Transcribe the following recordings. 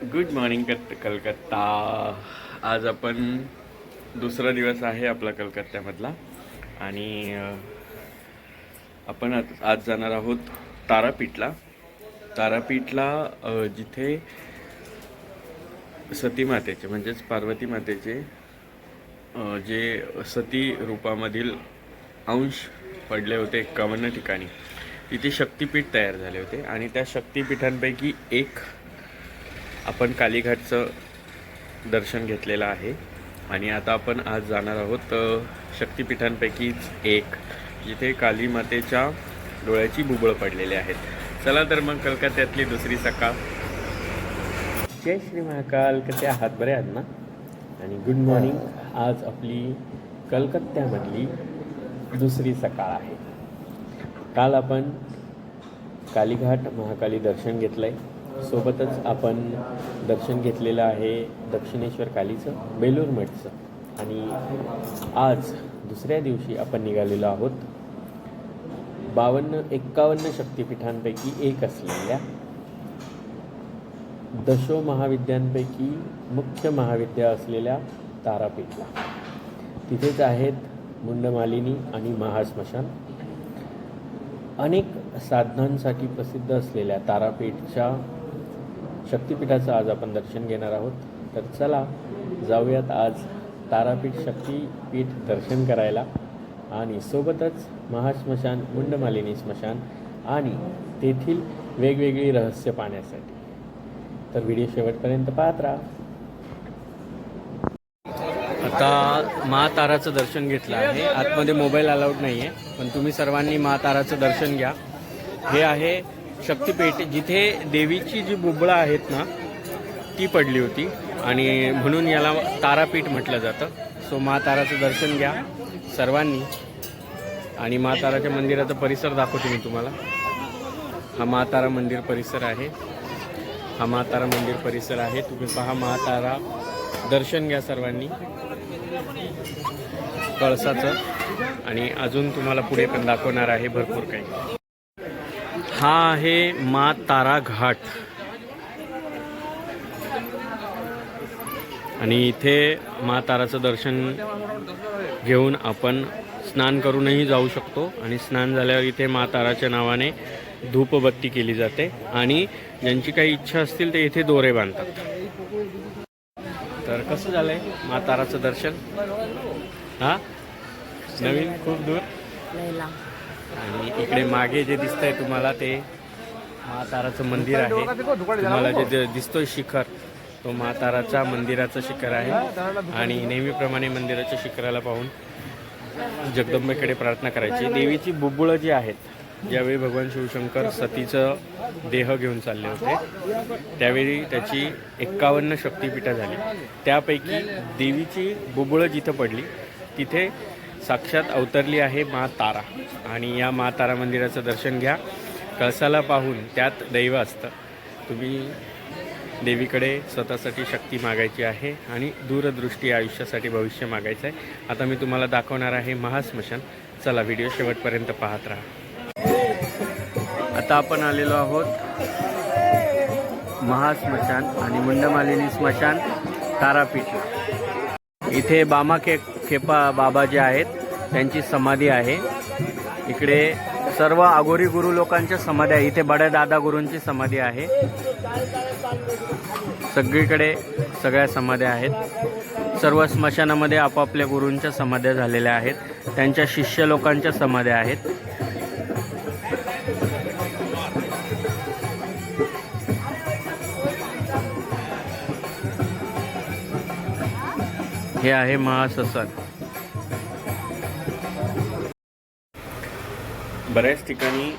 Good morning कत कलकत्ता. आज आपण दुसरा दिवस आहे आपला कलकत्त्यामधला. आणि आपण आज आज जाणार आहोत तारापीठला. तारापीठला जिथे सती मातेचे म्हणजेच पार्वती मातेचे जे सती रूपामधील अंश पडले होते एकावन्न ठिकाणी तिथे शक्तिपीठ तयार झाले होते. आणि त्या शक्तिपीठांपैकी एक आपण कालीघाटचं दर्शन घेतलेलं आहे. आणि आता आपण आज जाणार आहोत शक्तिपीठांपैकीच एक जिथे काली मातेच्या डोळ्याची बुबळ पडलेली आहेत. चला तर मग कलकत्त्यातली दुसरी सकाळ. जय श्री महाकाल. कसे आहात? बरे आहात ना? आणि गुड मॉर्निंग आज आपली कलकत्त्यामधली दुसरी सकाळ आहे. काल आपण कालीघाट महाकाली दर्शन घेतलं आहे सोबतच आपण दर्शन घेतलेलं आहे दक्षिणेश्वर कालीचं बेलूर मठचं. आणि आज दुसऱ्या दिवशी आपण निघालेलो आहोत. बावन्न एक्कावन्न शक्तिपीठांपैकी एक असलेल्या दशो महाविद्यांपैकी मुख्य महाविद्या असलेल्या तारापीठला. तिथेच आहेत मुंडमालिनी आणि महास्मशान अनेक साधनांसाठी प्रसिद्ध असलेल्या तारापीठच्या शक्तिपीठाचं आज आपण दर्शन घेणार आहोत. तर चला जाऊयात आज तारापीठ शक्तीपीठ दर्शन करायला. आणि सोबतच महास्मशान मुंडमालिनी स्मशान आणि तेथील वेगवेगळी रहस्य पाहण्यासाठी. तर व्हिडिओ शेवटपर्यंत पाहत राहा. आता महाताराचं दर्शन घेतलं आहे. आतमध्ये मोबाईल अलाउड नाही आहे पण तुम्ही सर्वांनी महाताराचं दर्शन घ्या. हे आहे शक्तिपीठ जिथे देवीची जी बुबळं आहेत ना ती पडली होती. आणि म्हणून याला तारापीठ म्हटलं जातं. सो महाताराचं दर्शन घ्या सर्वांनी. आणि महाताराच्या मंदिराचा परिसर दाखवतो मी तुम्हाला. हा महातारा मंदिर परिसर आहे. हा महातारा मंदिर परिसर आहे. तुम्ही पहा महातारा. दर्शन घ्या सर्वांनी. कळसाचं. आणि अजून तुम्हाला पुढे पण दाखवणार आहे भरपूर काही. हा आहे मा तारा घाट. आणि इथे मा ताराचं दर्शन घेऊन आपण स्नान करूनही जाऊ शकतो. आणि स्नान झाल्यावर इथे मा ताराच्या नावाने धूपबत्ती केली जाते. आणि ज्यांची काही इच्छा असतील ते इथे दोरे बांधतात. तर कसं झालंय मा ताराचं दर्शन? हा? नवीन? खूप दूर? आणि इकडे मागे जे दिसतंय तुम्हाला ते महाताराचं मंदिर आहे. तुम्हाला जे दिसतोय शिखर तो महाताराच्या मंदिराचं शिखर आहे. आणि नेहमीप्रमाणे मंदिराच्या शिखराला पाहून जगदंबेकडे प्रार्थना करायची. देवीची बुबुळं जी आहेत ज्यावेळी भगवान शिवशंकर सतीचं देह घेऊन चालले होते त्यावेळी त्याची एक्कावन्न शक्तिपीठं झाली. त्यापैकी देवीची बुबुळं जिथं पडली तिथे साक्षात अवतरली आहे मा तारा. आणि या मा तारा मंदिराचं दर्शन घ्या. कळसाला पाहून त्यात दैव असतं. तुम्ही देवीकडे स्वतःसाठी शक्ती मागायची आहे आणि दूरदृष्टी आयुष्यासाठी भविष्य मागायचं आहे. आता मी तुम्हाला दाखवणार आहे महास्मशान. चला व्हिडिओ शेवटपर्यंत पाहत राहा. आता आपण आलेलो आहोत महास्मशान आणि मुंडमालिनी स्मशान तारापीठ. इथे बामा खे खेपा बाबा जे आहेत त्यांची समाधी आहे. इकडे सर्व आगोरी गुरु लोकांच्या समाधी आहे. इथे बड्या दादा गुरूंची समाधी आहे. सगळीकडे सगळ्या समाध्या आहेत. सर्व स्मशानामध्ये आपापल्या गुरूंच्या समाध्या झालेल्या आहेत. त्यांच्या शिष्य लोकांच्या समाध्या आहेत. हे आहे महाससन. बऱ्याच ठिकाणी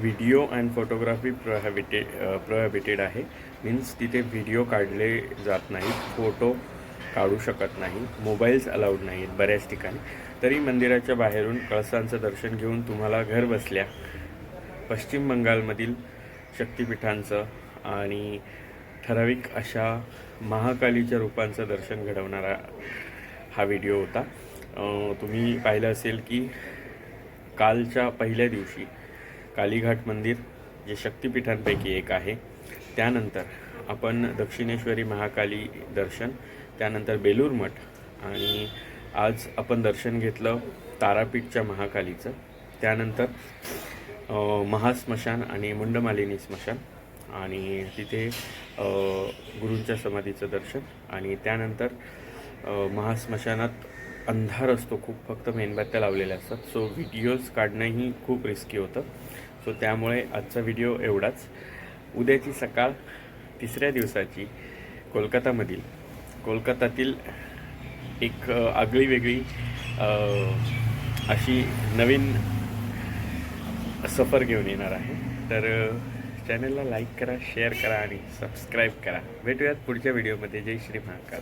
video and photography prohibited prohibited आहे. मीन्स तिथे व्हिडिओ काढले जात नाहीत फोटो काढू शकत नाही मोबाईल्स अलाउड नाहीत बऱ्याच ठिकाणी. तरी मंदिराच्या बाहेरून कळसांचं दर्शन घेऊन तुम्हाला घर बसल्या पश्चिम बंगालमधील शक्तिपीठांचं आणि ठराविक अशा महाकालीच्या रूपांचं दर्शन घडवणारा हा व्हिडिओ होता. तुम्ही पाहिलं असेल की कालच्या पहिल्या दिवशी कालीघाट मंदिर जे शक्तिपीठांपैकी एक आहे त्यानंतर आपण दक्षिणेश्वरी महाकाली दर्शन त्यानंतर बेलूर मठ आणि आज आपण दर्शन घेतलं तारापीठच्या महाकालीचं त्यानंतर महास्मशान आणि मुंडमालिनी स्मशान. आणि तिथे गुरूंच्या समाधीचं दर्शन आणि त्यानंतर महास्मशानात अंधार असतो खूप फक्त मेणबत्त्या लावलेल्या असतात. सो व्हिडिओज काढणंही खूप रिस्की होतं. सो त्यामुळे आजचा व्हिडिओ एवढाच. उद्याची सकाळ तिसऱ्या दिवसाची कोलकातामधील कोलकातातील एक आगळी वेगळी अशी नवीन सफर घेऊन येणार आहे. तर चॅनलला लाईक करा शेअर करा आणि सबस्क्राईब करा. भेटूयात पुढच्या व्हिडिओमध्ये जय श्री महाकाल.